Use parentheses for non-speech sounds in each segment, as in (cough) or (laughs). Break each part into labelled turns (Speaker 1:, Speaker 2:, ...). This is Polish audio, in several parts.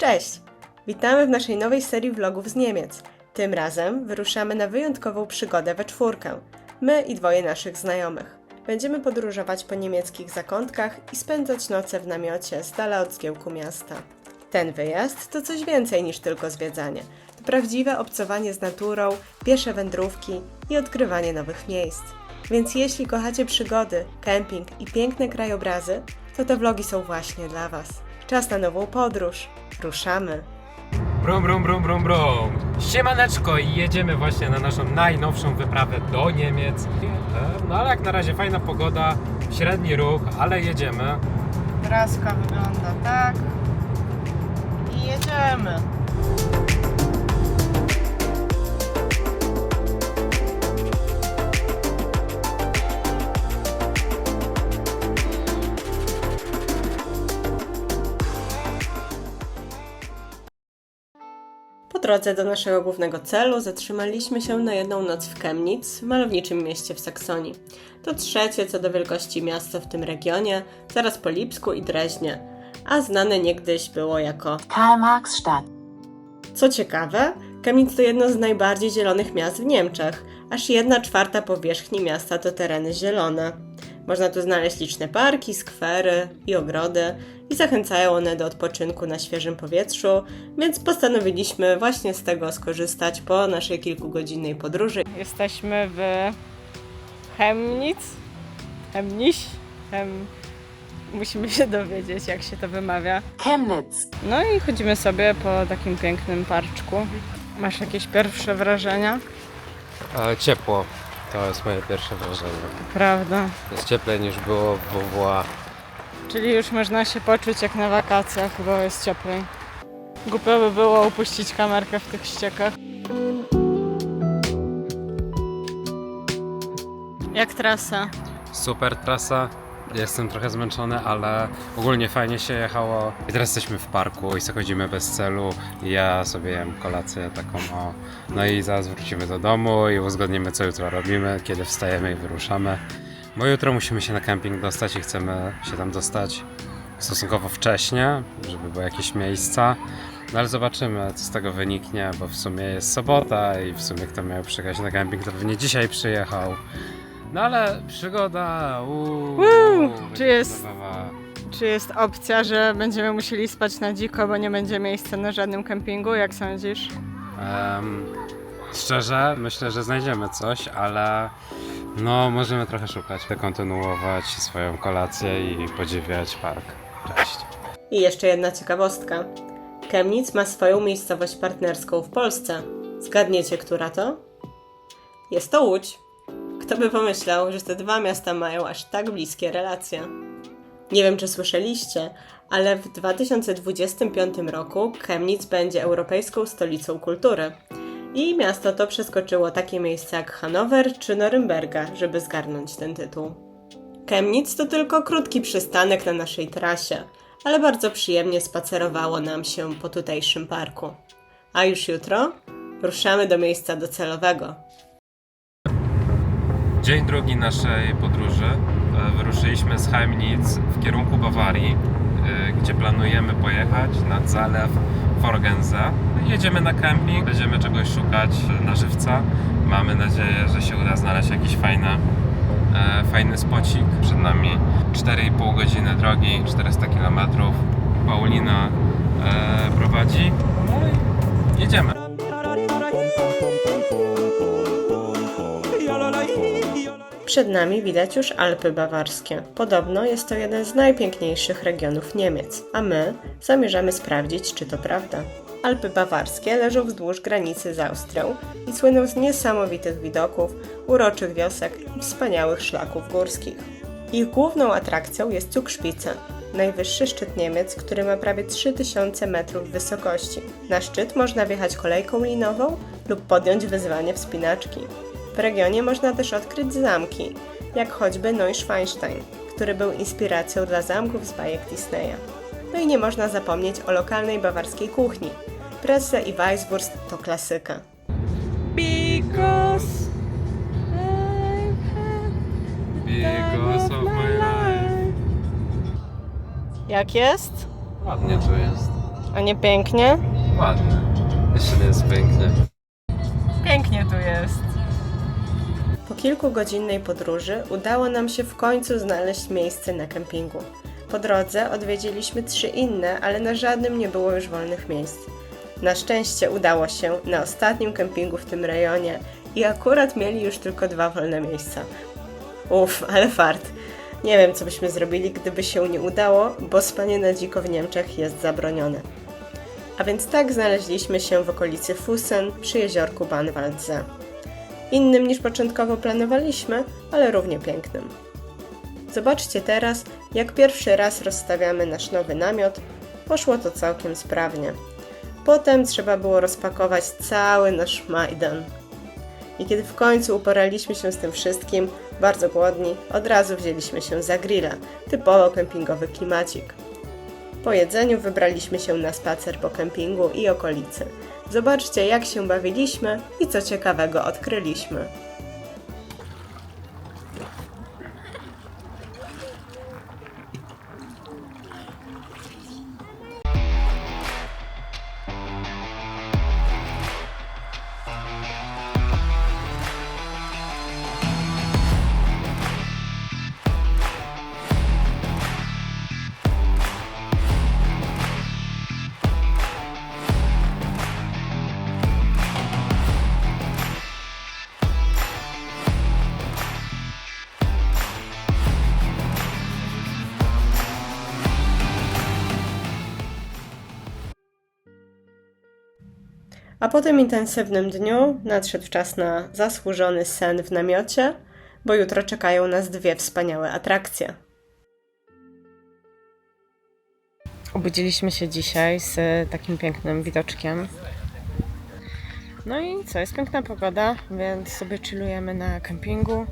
Speaker 1: Cześć! Witamy w naszej nowej serii vlogów z Niemiec. Tym razem wyruszamy na wyjątkową przygodę we czwórkę. My i dwoje naszych znajomych. Będziemy podróżować po niemieckich zakątkach i spędzać noce w namiocie z dala od zgiełku miasta. Ten wyjazd to coś więcej niż tylko zwiedzanie. To prawdziwe obcowanie z naturą, piesze wędrówki i odkrywanie nowych miejsc. Więc jeśli kochacie przygody, kemping i piękne krajobrazy, to te vlogi są właśnie dla Was. Czas na nową podróż. Ruszamy!
Speaker 2: Brum, brum, brum, brum, brum. Siemaneczko i jedziemy właśnie na naszą najnowszą wyprawę do Niemiec. E, No ale jak na razie fajna pogoda, średni ruch, ale jedziemy.
Speaker 1: Traska wygląda tak. I jedziemy. Drodze do naszego głównego celu zatrzymaliśmy się na jedną noc w Chemnitz, malowniczym mieście w Saksonii. To trzecie co do wielkości miasto w tym regionie, zaraz po Lipsku i Dreźnie, a znane niegdyś było jako
Speaker 3: Karl-Marx-Stadt.
Speaker 1: co ciekawe, Chemnitz to jedno z najbardziej zielonych miast w Niemczech. Aż jedna czwarta powierzchni miasta to tereny zielone. Można tu znaleźć liczne parki, skwery i ogrody i zachęcają one do odpoczynku na świeżym powietrzu, więc postanowiliśmy właśnie z tego skorzystać po naszej kilkugodzinnej podróży.
Speaker 4: Jesteśmy w Chemnitz. Chemniś. Chem... Musimy się dowiedzieć, jak się to wymawia.
Speaker 3: Chemnitz.
Speaker 4: No i chodzimy sobie po takim pięknym parczku. Masz jakieś pierwsze wrażenia?
Speaker 2: E, ciepło, to jest moje pierwsze wrażenie.
Speaker 4: Prawda.
Speaker 2: Jest cieplej niż było w WWA.
Speaker 4: Czyli już można się poczuć jak na wakacjach, bo jest cieplej. Głupio by było upuścić kamerkę w tych ściekach. Jak trasa?
Speaker 2: Super trasa. Jestem trochę zmęczony, ale ogólnie fajnie się jechało. I teraz jesteśmy w parku i chodzimy bez celu. Ja sobie jem kolację taką o. No i zaraz wrócimy do domu i uzgodnimy co jutro robimy, kiedy wstajemy i wyruszamy. Bo jutro musimy się na kemping dostać i chcemy się tam dostać stosunkowo wcześnie, żeby były jakieś miejsca. No ale zobaczymy, co z tego wyniknie, bo w sumie jest sobota i w sumie kto miał przyjechać na kemping, to pewnie dzisiaj przyjechał. No ale przygoda. Uuu,
Speaker 4: Woo!
Speaker 2: będzie
Speaker 4: Czy jest-
Speaker 2: zabawa.
Speaker 4: Czy jest opcja, że będziemy musieli spać na dziko, bo nie będzie miejsca na żadnym kempingu? Jak sądzisz?
Speaker 2: Em, szczerze, myślę, że znajdziemy coś, ale no możemy trochę szukać, kontynuować swoją kolację i podziwiać park. Cześć.
Speaker 1: I jeszcze jedna ciekawostka. Chemnitz ma swoją miejscowość partnerską w Polsce. Zgadniecie, która to? Jest to Łódź. Kto by pomyślał, że te dwa miasta mają aż tak bliskie relacje? Nie wiem, czy słyszeliście, ale w 2025 roku Chemnitz będzie europejską stolicą kultury. I miasto to przeskoczyło takie miejsca jak Hanower czy Norymberga, żeby zgarnąć ten tytuł. Chemnitz to tylko krótki przystanek na naszej trasie, ale bardzo przyjemnie spacerowało nam się po tutejszym parku. A już jutro ruszamy do miejsca docelowego.
Speaker 2: Dzień drugi naszej podróży. E, Wyruszyliśmy z Chemnitz w kierunku Bawarii, gdzie planujemy pojechać nad zalew Forgense. Jedziemy na kemping, będziemy czegoś szukać na żywca. Mamy nadzieję, że się uda znaleźć jakiś fajny, e, fajny spocik. Przed nami 4,5 godziny drogi, 400 km. Paulina e, prowadzi. No i jedziemy.
Speaker 1: Przed nami widać już Alpy Bawarskie. Podobno jest to jeden z najpiękniejszych regionów Niemiec, a my zamierzamy sprawdzić, czy to prawda. Alpy Bawarskie leżą wzdłuż granicy z Austrią i słyną z niesamowitych widoków, uroczych wiosek i wspaniałych szlaków górskich. Ich główną atrakcją jest Zugspitze, najwyższy szczyt Niemiec, który ma prawie 3000 metrów wysokości. Na szczyt można wjechać kolejką linową lub podjąć wyzwanie wspinaczki. W regionie można też odkryć zamki, jak choćby Neuschwanstein, który był inspiracją dla zamków z bajek Disneya. No i nie można zapomnieć o lokalnej bawarskiej kuchni. Presse i Weisswurst to klasyka.
Speaker 4: Because
Speaker 2: Because of my life.
Speaker 4: Jak jest?
Speaker 2: Ładnie tu jest.
Speaker 4: A nie pięknie?
Speaker 2: Ładne. Jeszcze nie jest. Pięknie
Speaker 1: kilkugodzinnej podróży udało nam się w końcu znaleźć miejsce na kempingu. Po drodze odwiedziliśmy trzy inne, ale na żadnym nie było już wolnych miejsc. Na szczęście udało się na ostatnim kempingu w tym rejonie i akurat mieli już tylko dwa wolne miejsca. Uff, ale fart. Nie wiem, co byśmy zrobili, gdyby się nie udało, bo spanie na dziko w Niemczech jest zabronione. A więc tak znaleźliśmy się w okolicy Fusen przy jeziorku Banwaldsee innym niż początkowo planowaliśmy, ale równie pięknym. Zobaczcie teraz, jak pierwszy raz rozstawiamy nasz nowy namiot. Poszło to całkiem sprawnie. Potem trzeba było rozpakować cały nasz Majdan. I kiedy w końcu uporaliśmy się z tym wszystkim, bardzo głodni, od razu wzięliśmy się za grilla, typowo kempingowy klimacik. Po jedzeniu wybraliśmy się na spacer po kempingu i okolicy. Zobaczcie, jak się bawiliśmy i co ciekawego odkryliśmy. A po tym intensywnym dniu nadszedł czas na zasłużony sen w namiocie, bo jutro czekają nas dwie wspaniałe atrakcje.
Speaker 4: Obudziliśmy się dzisiaj z takim pięknym widoczkiem. No i co, jest piękna pogoda, więc sobie chillujemy na kempingu,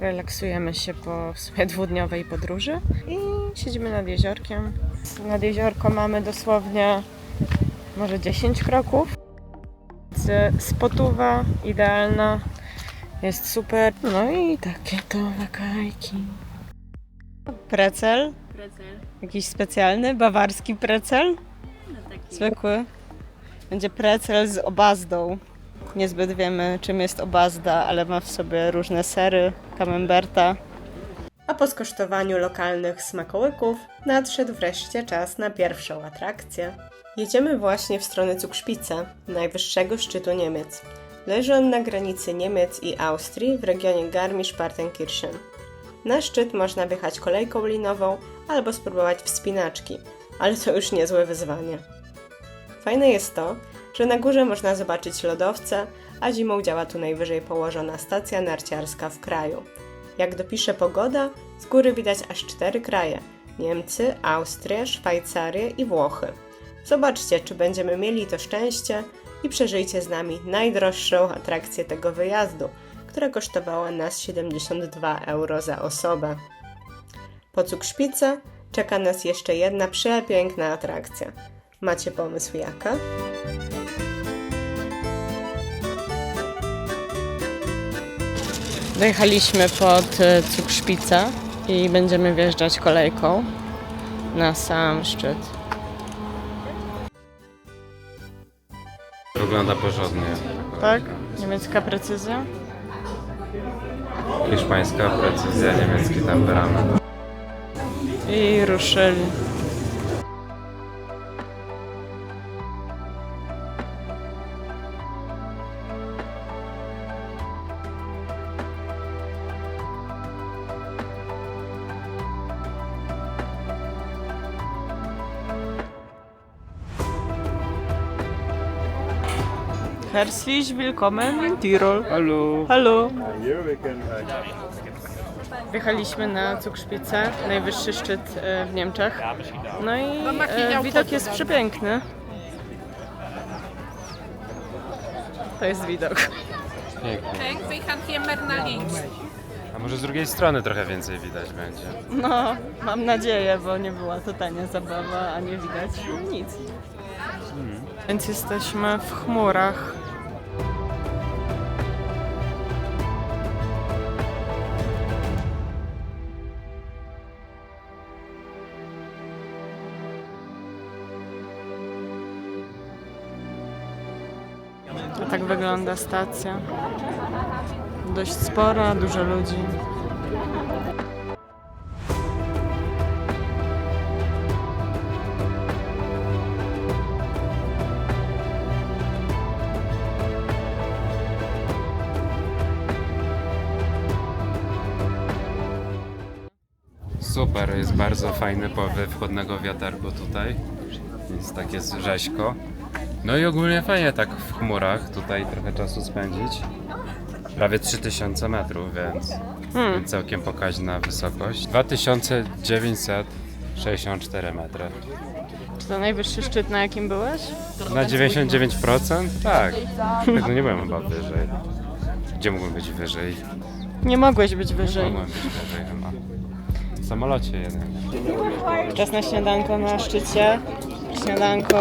Speaker 4: relaksujemy się po w dwudniowej podróży i siedzimy nad jeziorkiem. Nad jeziorko mamy dosłownie może 10 kroków. Spotuwa idealna, jest super. No i takie to wakajki. Precel?
Speaker 3: Precel.
Speaker 4: Jakiś specjalny, bawarski precel?
Speaker 3: No taki.
Speaker 4: Zwykły. Będzie precel z obazdą. Niezbyt wiemy, czym jest obazda, ale ma w sobie różne sery, camemberta.
Speaker 1: A po skosztowaniu lokalnych smakołyków nadszedł wreszcie czas na pierwszą atrakcję. Jedziemy właśnie w stronę Cukszpice, najwyższego szczytu Niemiec. Leży on na granicy Niemiec i Austrii w regionie Garmisch-Partenkirchen. Na szczyt można wjechać kolejką linową albo spróbować wspinaczki, ale to już niezłe wyzwanie. Fajne jest to, że na górze można zobaczyć lodowce, a zimą działa tu najwyżej położona stacja narciarska w kraju. Jak dopisze pogoda, z góry widać aż cztery kraje: Niemcy, Austrię, Szwajcarię i Włochy. Zobaczcie, czy będziemy mieli to szczęście i przeżyjcie z nami najdroższą atrakcję tego wyjazdu, która kosztowała nas 72 euro za osobę. Po Cukszpice czeka nas jeszcze jedna przepiękna atrakcja. Macie pomysł jaka?
Speaker 4: Dojechaliśmy pod e, Cukszpicę i będziemy wjeżdżać kolejką na sam szczyt.
Speaker 2: Wygląda porządnie.
Speaker 4: Tak? Niemiecka precyzja?
Speaker 2: Hiszpańska precyzja, niemiecki temperament.
Speaker 4: I ruszyli. Herzlich willkommen in Tirol.
Speaker 2: Hallo!
Speaker 4: Hallo. Wjechaliśmy na Cukszpicę, najwyższy szczyt e, w Niemczech. No i e, widok jest przepiękny. To jest widok.
Speaker 2: Pięknie. A może z drugiej strony trochę więcej widać będzie.
Speaker 4: No, mam nadzieję, bo nie była to tania zabawa, a nie widać nic. Więc jesteśmy w chmurach. A tak wygląda stacja. Dość spora, dużo ludzi.
Speaker 2: Super, jest bardzo fajny powiew chłodnego wiaterku tutaj. Jest takie rzeźko. No i ogólnie fajnie tak w chmurach tutaj trochę czasu spędzić. Prawie 3000 metrów, więc, więc całkiem pokaźna wysokość. 2964 metry.
Speaker 4: Czy to najwyższy szczyt, na jakim byłeś?
Speaker 2: Na 99%? Tak. Tak, no nie byłem chyba wyżej. Gdzie mógłbym być wyżej?
Speaker 4: Nie mogłeś być wyżej.
Speaker 2: Mogłem być wyżej chyba. W samolocie jeden.
Speaker 4: Czas na śniadanko na szczycie. Śniadanko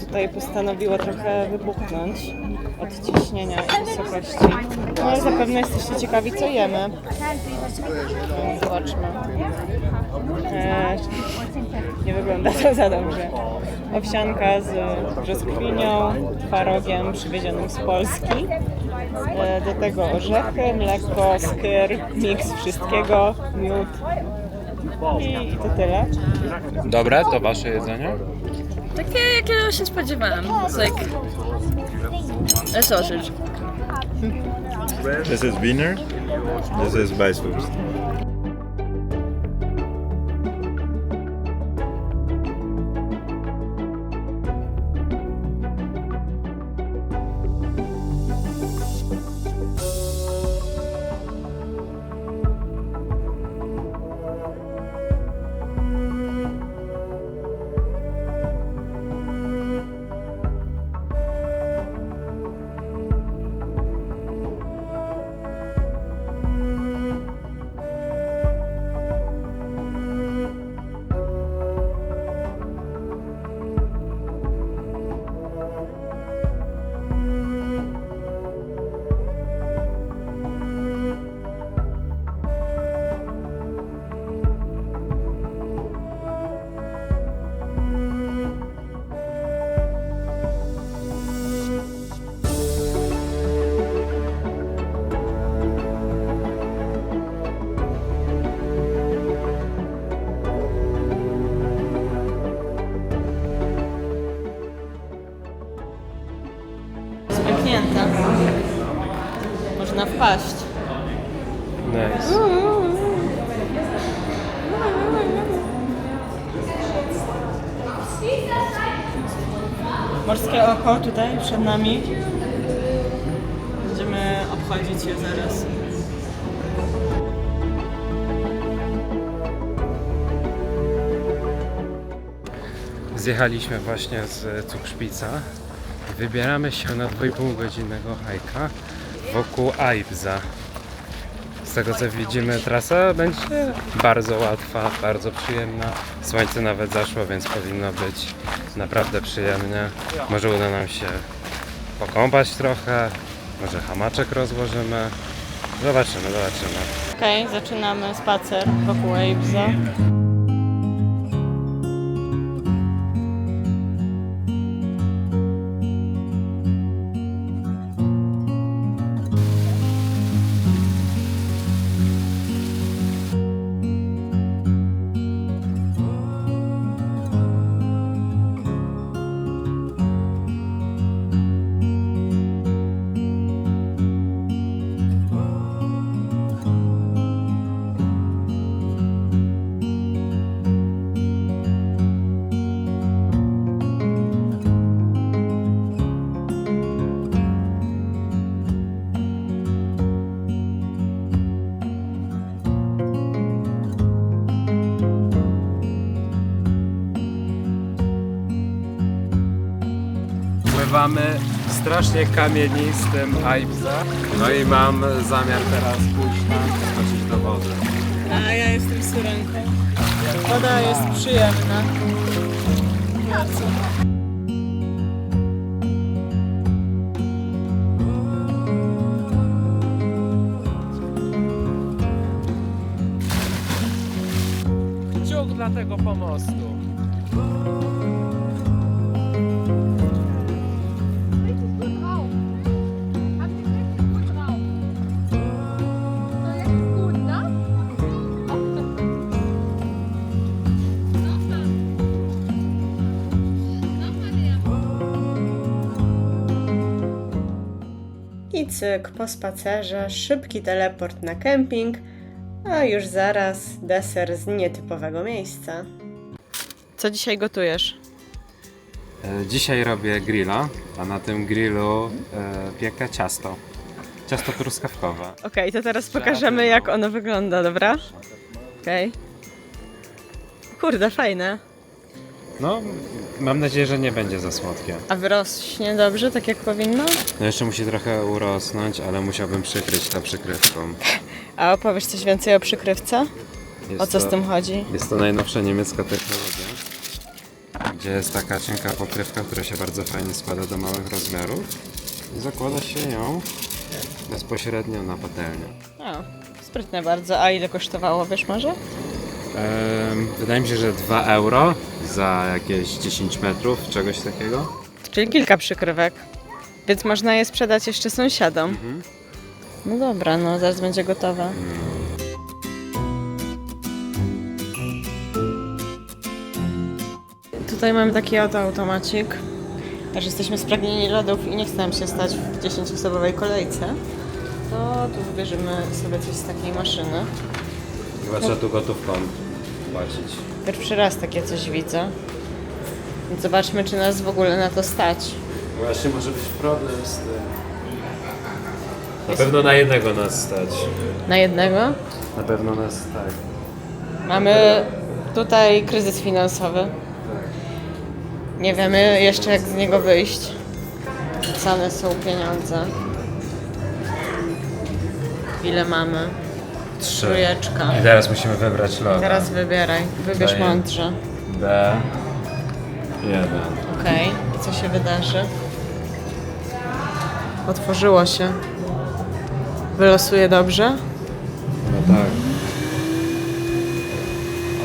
Speaker 4: tutaj postanowiło trochę wybuchnąć od ciśnienia i wysokości. No ale zapewne jesteście ciekawi, co jemy. Zobaczmy. Eee, nie wygląda to za dobrze. Owsianka z brzoskwinią, twarogiem przywiezionym z Polski. E, Do tego orzechy, mleko, skyr, miks wszystkiego, miód i, i to tyle.
Speaker 2: Dobre, to wasze jedzenie?
Speaker 3: Takie, jakiego się spodziewałam. It's like a sausage.
Speaker 5: This is Wiener. This is Weisswurst.
Speaker 4: Wpaść.
Speaker 2: Nice.
Speaker 4: Morskie oko tutaj przed nami. Będziemy obchodzić je zaraz.
Speaker 2: Zjechaliśmy właśnie z Cukszpica. Wybieramy się na 2,5 godzinnego hajka wokół Aibza. Z tego co widzimy trasa będzie bardzo łatwa, bardzo przyjemna. Słońce nawet zaszło, więc powinno być naprawdę przyjemnie. Może uda nam się pokąpać trochę, może hamaczek rozłożymy. Zobaczymy, zobaczymy.
Speaker 4: Okej, zaczynamy spacer wokół Aibza.
Speaker 2: W strasznie kamienistym Aibza. No i mam zamiar teraz pójść tam skoczyć do wody.
Speaker 4: A ja jestem syrenką. Woda jest przyjemna. Bardzo.
Speaker 2: Dla tego pomostu.
Speaker 1: Cyk, po spacerze, szybki teleport na kemping, a już zaraz deser z nietypowego miejsca.
Speaker 4: Co dzisiaj gotujesz?
Speaker 2: E, Dzisiaj robię grilla, a na tym grillu e, piekę ciasto. Ciasto truskawkowe.
Speaker 4: Okej, to teraz pokażemy jak ono wygląda, dobra? Okej. Kurde, fajne.
Speaker 2: No, mam nadzieję, że nie będzie za słodkie.
Speaker 4: A wyrośnie dobrze, tak jak powinno?
Speaker 2: No jeszcze musi trochę urosnąć, ale musiałbym przykryć to przykrywką. (laughs)
Speaker 4: A opowiesz coś więcej o przykrywce?
Speaker 2: Jest
Speaker 4: O co z
Speaker 2: to-
Speaker 4: tym chodzi?
Speaker 2: Jest to najnowsza niemiecka technologia, gdzie jest taka cienka pokrywka, która się bardzo fajnie składa do małych rozmiarów i zakłada się ją bezpośrednio na patelnię.
Speaker 4: O, sprytne bardzo. A ile kosztowało, wiesz może?
Speaker 2: Wydaje mi się, że 2 euro za jakieś 10 metrów, czegoś takiego.
Speaker 4: Czyli kilka przykrywek. Więc można je sprzedać jeszcze sąsiadom. No dobra, no zaraz będzie gotowe. Tutaj mamy taki oto automacik. Że jesteśmy spragnieni lodów i nie chce nam się stać w 10-osobowej kolejce. To tu wybierzemy sobie coś z takiej maszyny.
Speaker 2: Chyba trzeba tu gotówką płacić.
Speaker 4: Pierwszy raz takie coś widzę. Więc zobaczmy, czy nas w ogóle na to stać.
Speaker 2: Właśnie może być problem z tym. Na pewno na jednego nas stać.
Speaker 4: Na jednego?
Speaker 2: Na pewno nas tak.
Speaker 4: Mamy tutaj kryzys finansowy. Nie wiemy jeszcze jak z niego wyjść. Rzucane są pieniądze. Ile mamy?
Speaker 2: Trzy.
Speaker 4: Trójeczka.
Speaker 2: I teraz musimy wybrać loda.
Speaker 4: Teraz wybieraj. Wybierz
Speaker 2: Daję.
Speaker 4: mądrze.
Speaker 2: D. Jeden.
Speaker 4: Okej. Co się wydarzy? Otworzyło się. Wylosuje dobrze?
Speaker 2: No tak.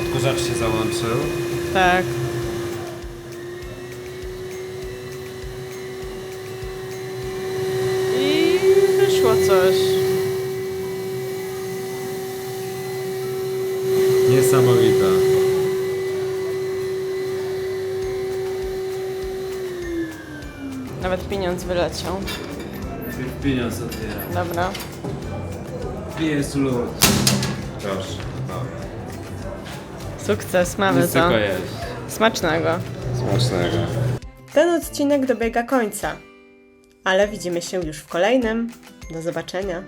Speaker 2: Odkurzacz się załączył.
Speaker 4: Tak. I wyszło coś. Nawet pieniądz wyleciał.
Speaker 2: Pieniądz otwiera.
Speaker 4: Dobra.
Speaker 2: Jest lód. Proszę. No.
Speaker 4: Sukces, mamy
Speaker 2: Nic
Speaker 4: to.
Speaker 2: tylko jeść.
Speaker 4: Smacznego.
Speaker 2: Smacznego.
Speaker 1: Ten odcinek dobiega końca, ale widzimy się już w kolejnym. Do zobaczenia.